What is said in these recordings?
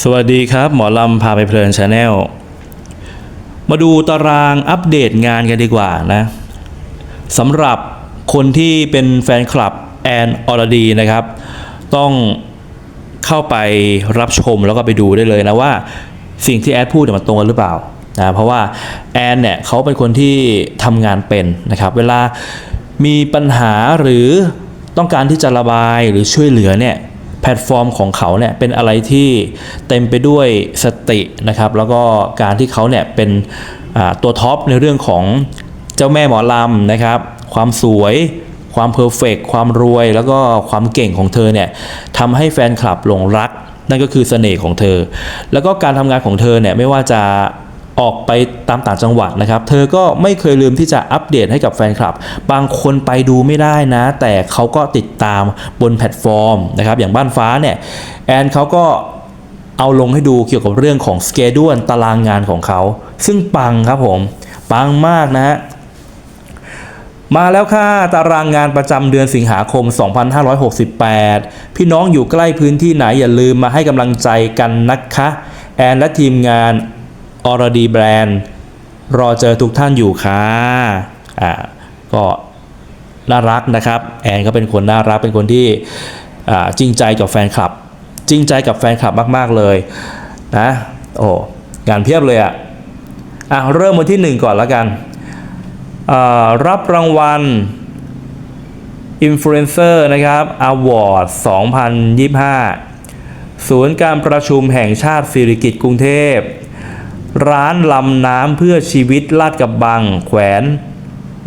สวัสดีครับ หมอลำพาไปเพลินชาแนลมาดูตารางอัปเดตงานกันดีกว่านะสำหรับคนที่เป็นแฟนคลับแอนออรดีนะครับ ต้องเข้าไปรับชมแล้วก็ไปดูได้เลยนะว่า สิ่งที่แอดพูดมันตรงกันหรือเปล่านะเพราะว่าแอนเนี่ยเขาเป็นคนที่ทำงานเป็นนะครับ เวลามีปัญหาหรือต้องการที่จะระบายหรือช่วยเหลือเนี่ย แพลตฟอร์มของเขาเนี่ยเป็นอะไรที่เต็มไปด้วยสตินะครับ แล้วก็การที่เขาเนี่ยเป็นตัวท็อปในเรื่องของเจ้าแม่หมอลำนะครับ ความสวยความเพอร์เฟกความรวย แล้วก็ความเก่งของเธอเนี่ยทำให้แฟนคลับหลงรัก นั่นก็คือเสน่ห์ของเธอ แล้วก็การทำงานของเธอเนี่ยไม่ว่าจะ ออกไปตามต่างจังหวัดนะครับ เธอก็ไม่เคยลืมที่จะอัปเดตให้กับแฟนคลับ บางคนไปดูไม่ได้นะ แต่เขาก็ติดตามบนแพลตฟอร์มนะครับ อย่างบ้านฟ้าเนี่ย แอนเขาก็เอาลงให้ดูเกี่ยวกับเรื่องของสเกดูลตารางงานของเขา ซึ่งปังครับผม ปังมากนะฮะมาแล้วค่ะ ตารางงานประจำเดือนสิงหาคม 2568 พี่น้องอยู่ใกล้พื้นที่ไหนอย่าลืมมาให้กำลังใจกันนะคะ แอนและทีมงาน ออรดีแบรนด์รอเจอทุกท่านอยู่ค่ะอ่าก็น่ารักนะครับ แอนก็เป็นคนน่ารักเป็นคนที่อ่าจริงใจกับแฟนคลับ จริงใจกับแฟนคลับมาก ๆ เลยนะโอ้งานเพียบเลยอะ่ะอะเริ่มวันที่หนึ่งก่อนแล้วกันรับรางวัล Influencer นะครับ Award 2025 ศูนย์การประชุมแห่งชาติสิริกิติ์กรุงเทพ ร้านลำน้ำเพื่อชีวิตลาดกระบัง แขวน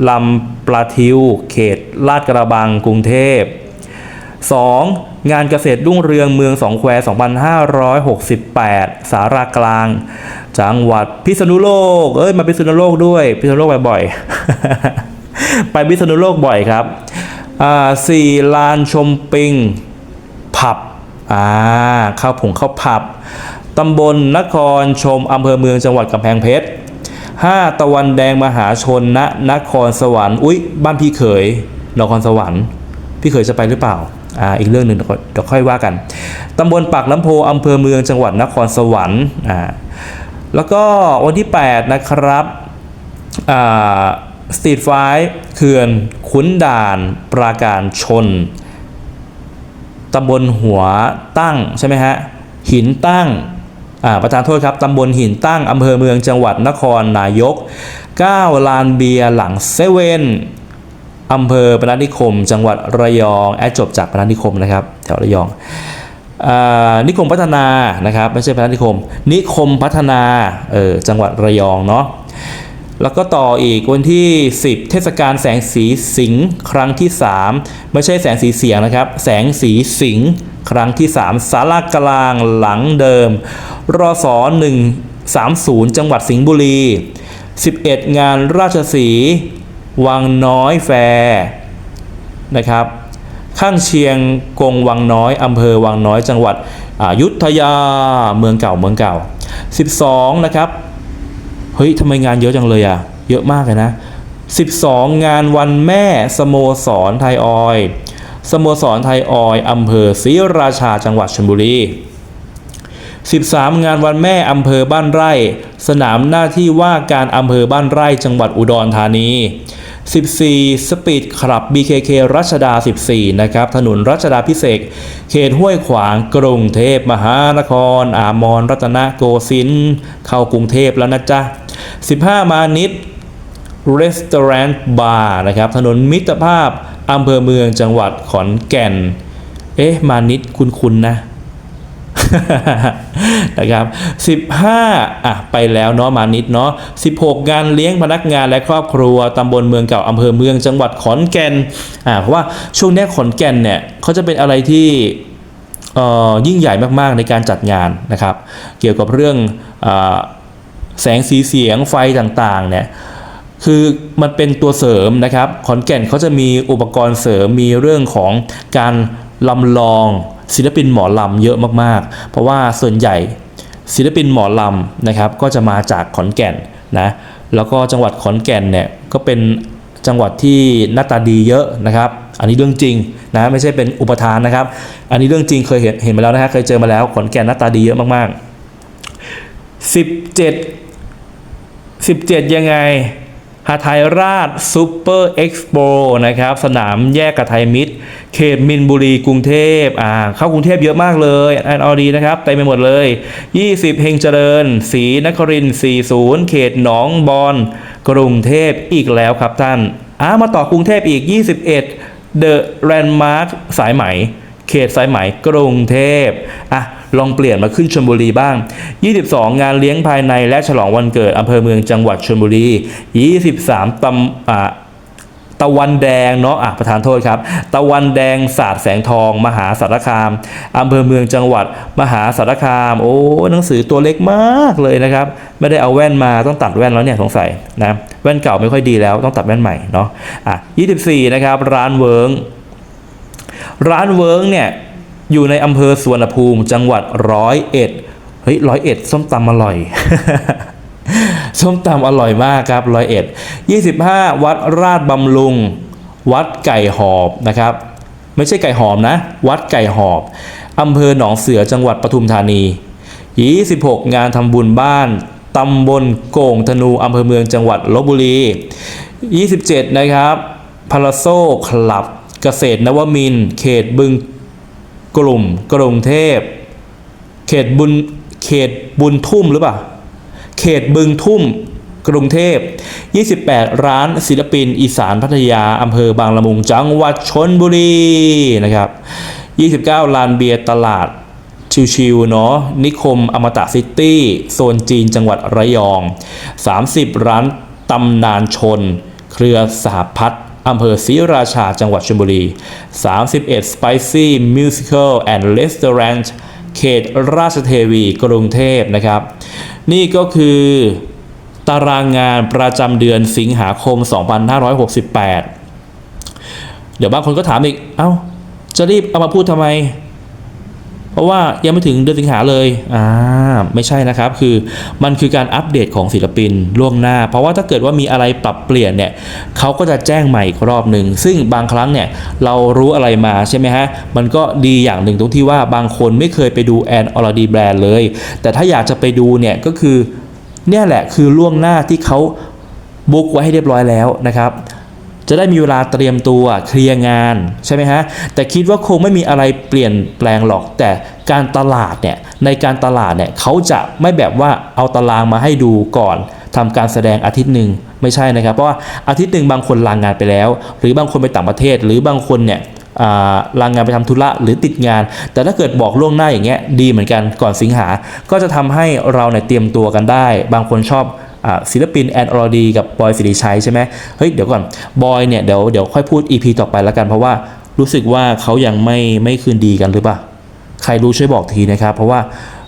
ลำปลาทิว เขตลาดกระบังกรุงเทพ 2. งานเกษตรรุ่งเรืองเมืองสองแคว 2568 สารากลาง จังหวัดพิษณุโลก เอ้ย มาพิษณุโลกด้วย พิษณุโลกบ่อยๆ ไปพิษณุโลกบ่อยครับอ่าสี่ลานชมปิง ผับอ่าข้าวผงข้าวผับ ตำบลนครชมอำเภอเมืองจังหวัดกำแพงเพชร 5. ตะวันแดงมหาชนณนครสวรรค์อุ๊ย บ้านพี่เขยนครสวรรค์ พี่เขยจะไปหรือเปล่าอ่าอีกเรื่องหนึ่งเดี๋ยวค่อยว่ากันตำบลปากน้ำโพอำเภอเมืองจังหวัดนครสวรรค์อ่าแล้วก็วันที่ 8 นะครับอ่าสตรีทไฟเขื่อนขุนด่านปราการชนตำบลหัวตั้งใช่ไหมฮะหินตั้ง ประธานโทษครับตำบลหินตั้งอำเภอเมืองจังหวัดนครนายก 9 ลานเบียร์หลังเซเว่นอำเภอพนัสนิคม จังหวัดระยอง แอดจบจากพนัสนิคมนะครับแถวระยองอนิคมพัฒนานะครับไม่ใช่พนันิคม นิคมพัฒนาเออจังหวัดระยองเนาะแล้วก็ต่ออีกวันที่ 10 เทศกาลแสงสีสิงห์ครั้งที่ 3 ไม่ใช่แสงสีเสียงนะครับ แสงสีสิงห์ ครั้งที่ 3 สารากลางหลังเดิมรอสอ130 จังหวัดสิงห์บุรี 11 งานราชสี วังน้อยแฟร์นะครับ ข้างเชียงกงวังน้อย อำเภอวังน้อยจังหวัดอายุทยาเมืองเก่าเมืองเก่า 12 นะครับ เฮ้ยทำไมงานเยอะจังเลยอะเยอะมากเลยนะ 12 งานวันแม่สโมสรไทยออยล์ สโมสรไทยออยอำเภอศรีราชาจังหวัดชลบุรี 13 งานวันแม่อำเภอบ้านไร่ สนามหน้าที่ว่าการอำเภอบ้านไร่จังหวัดอุดรธานี 14 สปีดคลับ BKK รัชดา 14 นะครับ ถนนรัชดาพิเศษ เขตห้วยขวางกรุงเทพมหานคร อามรรัตนโกสินทร์เข้ากรุงเทพแล้วนะจ๊ะ 15 มานิด Restaurant Bar นะครับ ถนนมิตรภาพ อำเภอเมืองจังหวัดขอนแก่น เอ๊ะ มานิดคุ้นๆนะ นะครับ 15 อะ ไปแล้วเนาะ มานิดเนาะ 16 งานเลี้ยงพนักงานและครอบครัวตำบลเมืองเก่าอำเภอเมืองจังหวัดขอนแก่น อ่าเพราะว่าช่วงเนี้ยขอนแก่นเนี่ยเขาจะเป็นอะไรที่เอ่อยิ่งใหญ่มากๆในการจัดงานนะครับ เกี่ยวกับเรื่องอาแสงสีเสียงไฟต่างๆเนี่ย คือมันเป็นตัวเสริมนะครับ ขอนแก่นเขาจะมีอุปกรณ์เสริมมีเรื่องของการลำลองศิลปินหมอลำเยอะมากๆ เพราะว่าส่วนใหญ่ศิลปินหมอลำนะครับ ก็จะมาจากขอนแก่นนะแล้วก็จังหวัดขอนแก่นเนี่ยก็เป็นจังหวัดที่หน้าตาดีเยอะนะครับ อันนี้เรื่องจริงนะไม่ใช่เป็นอุปทานนะครับ อันนี้เรื่องจริงเคยเห็นเห็นมาแล้วนะฮะเคยเจอมาแล้วขอนแก่นหน้าตาดีเยอะมากๆ 17 17 ยังไง หาไทยราชซูเปอร์เอ็กซ์โปนะครับ สนามแยกกับไทยมิตร เขตมินบุรีกรุงเทพอ่าเข้ากรุงเทพเยอะมากเลยอันออดีนะครับเต็มไปหมดเลย 20 เฮงเจริญศรีนครินทร์40 เขตหนองบอนกรุงเทพอีกแล้วครับท่านอ่ามาต่อกรุงเทพอีก 21 The Landmark สายไหม เขตสายไหมกรุงเทพอะ ลองเปลี่ยนมาขึ้นชลบุรีบ้าง 22 งานเลี้ยงภายในและฉลองวันเกิดอำเภอเมืองจังหวัดชลบุรี 23ตำอ่าตะวันแดงเนาะอะประธานโทษครับ ตะวันแดงศาสตร์แสงทอง มหาสารคามอำเภอเมืองจังหวัด มหาสารคาม โอ้หนังสือตัวเล็กมากเลยนะครับ ไม่ได้เอาแว่นมาต้องตัดแว่นแล้วเนี่ยสงสัยนะแว่นเก่าไม่ค่อยดีแล้วต้องตัดแว่นใหม่เนาะอะ 24 นะครับ ร้านเวิงร้านเวิงเนี่ย อยู่ในอำเภอสวนภูมิจังหวัดร้อยเอ็ดเฮ้ยร้อยเอ็ดส้มตำอร่อยส้มตำอร่อยมากครับร้อยเอ็ดยี่สิบห้าวัดราชบำรุง วัดไก่หอบนะครับ ไม่ใช่ไก่หอมนะ วัดไก่หอบอำเภอหนองเสือจังหวัดปทุมธานี 26 งานทำบุญบ้านตำบลโก่งธนูอำเภอเมืองจังหวัดลบบุรี 27 นะครับพาราโซคลับเกษตรนวมินเขตบึง กลุ่มกรุงเทพ เขตบุญเขตบุญทุ่มหรือเปล่า เขตบึงทุ่มกรุงเทพ 28 ร้านศิลปิน อีสานพัทยา อำเภอบางละมุง จังหวัดชนบุรีนะครับ 29 ลานเบียร์ตลาด ชิวๆเนาะ นิคมอมตะซิตี้ โซนจีนจังหวัดระยอง 30 ร้านตำนานชน เครือสหพัฒน์ อำเภอศรีราชาจังหวัดชลบุรี 31 Spicy Musical and Restaurant เขตราชเทวีกรุงเทพนะครับ นี่ก็คือตารางงานประจำเดือนสิงหาคม 2568 เดี๋ยวบางคนก็ถามอีก เอ้า จะรีบเอามาพูดทำไม เพราะว่ายังไม่ถึงเดือนสิงหาเลยอ่าไม่ใช่นะครับ คือมันคือการอัปเดตของศิลปินล่วงหน้า เพราะว่าถ้าเกิดว่ามีอะไรปรับเปลี่ยนเนี่ยเขาก็จะแจ้งใหม่อีกรอบหนึ่งซึ่งบางครั้งเนี่ยเรารู้อะไรมาใช่ไหมฮะมันก็ดีอย่างหนึ่งตรงที่ว่าบางคนไม่เคยไปดูแอนออร์ดีแบรนด์เลย แต่ถ้าอยากจะไปดูเนี่ยก็คือเนี่ยแหละคือล่วงหน้าที่เขาบุ๊กไว้ให้เรียบร้อยแล้วนะครับ จะได้มีเวลาเตรียมตัวเคลียร์งานใช่ไหมฮะแต่คิดว่าคงไม่มีอะไรเปลี่ยนแปลงหรอก แต่การตลาดเนี่ยในการตลาดเนี่ยเขาจะไม่แบบว่าเอาตารางมาให้ดูก่อนทำการแสดงอาทิตย์หนึ่งไม่ใช่นะครับ เพราะว่าอาทิตย์หนึ่งบางคนลางงานไปแล้ว หรือบางคนไปต่างประเทศ หรือบางคนเนี่ยลางงานไปทำธุระหรือติดงาน แต่ถ้าเกิดบอกล่วงหน้าอย่างเงี้ยดีเหมือนกันก่อนสิงหา ก็จะทำให้เราเนี่ยเตรียมตัวกันได้ บางคนชอบ ศิลปินแอนอรดีกับบอยสิริชัยใช่ไหมเฮ้ยเดี๋ยวก่อนบอยเนี่ยเดี๋ยวเดี๋ยวค่อยพูด EP ต่อไปแล้วกันเพราะว่ารู้สึกว่าเขายังไม่ไม่คืนดีกันหรือเปล่าใครรู้ช่วยบอกทีนะครับ เพราะว่า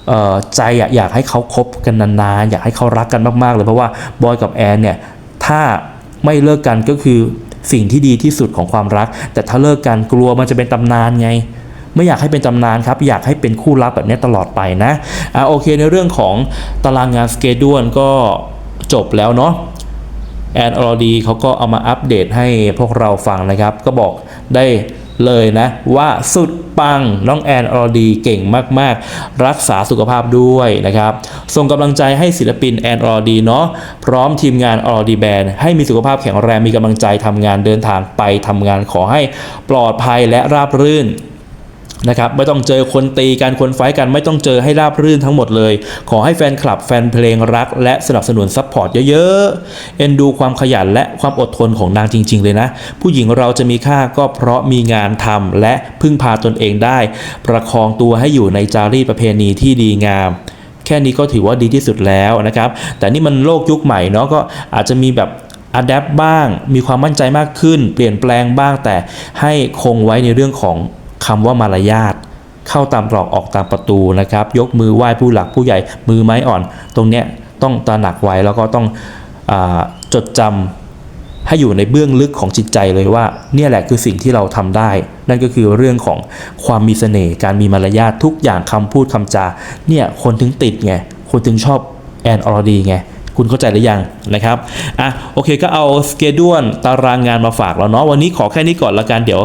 เอ่อใจอะอยากให้เขาคบกันนานๆอยากให้เขารักกันมากๆเลยเพราะว่าบอยกับแอนเนี่ยถ้าไม่เลิกกันก็คือสิ่งที่ดีที่สุดของความรัก แต่ถ้าเลิกกันกลัวมันจะเป็นตำนานไง ไม่อยากให้เป็นตำนานครับ อยากให้เป็นคู่รักแบบนี้ตลอดไปนะอะโอเคในเรื่องของตารางงานสเกจดวนก็ จบแล้วเนาะแอนอรดีเขาก็เอามาอัปเดตให้พวกเราฟังนะครับ ก็บอกได้เลยนะว่าสุดปังน้องแอนอรดีเก่งมาก ๆ รักษาสุขภาพด้วยนะครับ ส่งกำลังใจให้ศิลปินแอนอรดีเนาะพร้อมทีมงานอรดีแบนด์ให้มีสุขภาพแข็งแรงมีกำลังใจทำงานเดินทางไปทำงานขอให้ปลอดภัยและราบรื่น นะครับไม่ต้องเจอคนตีกันคนไฟกันไม่ต้องเจอให้ราบรื่นทั้งหมดเลย ขอให้แฟนคลับแฟนเพลงรัก และสนับสนุนซัพพอร์ตเยอะๆ เอ็นดูความขยันและความอดทนของนางจริง ๆ เลยนะ ผู้หญิงเราจะมีค่าก็เพราะมีงานทำและพึ่งพาตนเองได้ ประคองตัวให้อยู่ในจารีตประเพณีที่ดีงาม แค่นี้ก็ถือว่าดีที่สุดแล้วนะครับ แต่นี่มันโลกยุคใหม่เนาะก็อาจจะมีแบบอัดแอปบ้าง มีความมั่นใจมากขึ้น เปลี่ยนแปลงบ้างแต่ให้คงไว้ในเรื่องของ คำว่ามารยาทเข้าตามตรอกออกตามประตูนะครับ ยกมือไหว้ผู้หลักผู้ใหญ่มือไม้อ่อน ตรงเนี้ยต้องตระหนักไว้แล้วก็ต้องอจดจำให้อยู่ในเบื้องลึกของจิตใจเลยว่า เนี่ยแหละคือสิ่งที่เราทำได้ นั่นก็คือเรื่องของความมีเสน่ห์การมีมารยาททุกอย่างคำพูดคำจาเนี่ยคนถึงติดไงคนถึงชอบแอนอรดีไง คุณเข้าใจหรือยังนะครับอะโอเคก็เอาสเกดูลตารางงานมาฝากแล้วเนาะวันนี้ขอแค่นี้ก่อนละกันเดี๋ยว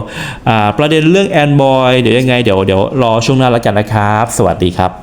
ประเด็นเรื่องแอนบอยเดี๋ยวยังไงเดี๋ยวเดี๋ยวรอช่วงหน้าละกันนะครับ สวัสดีครับ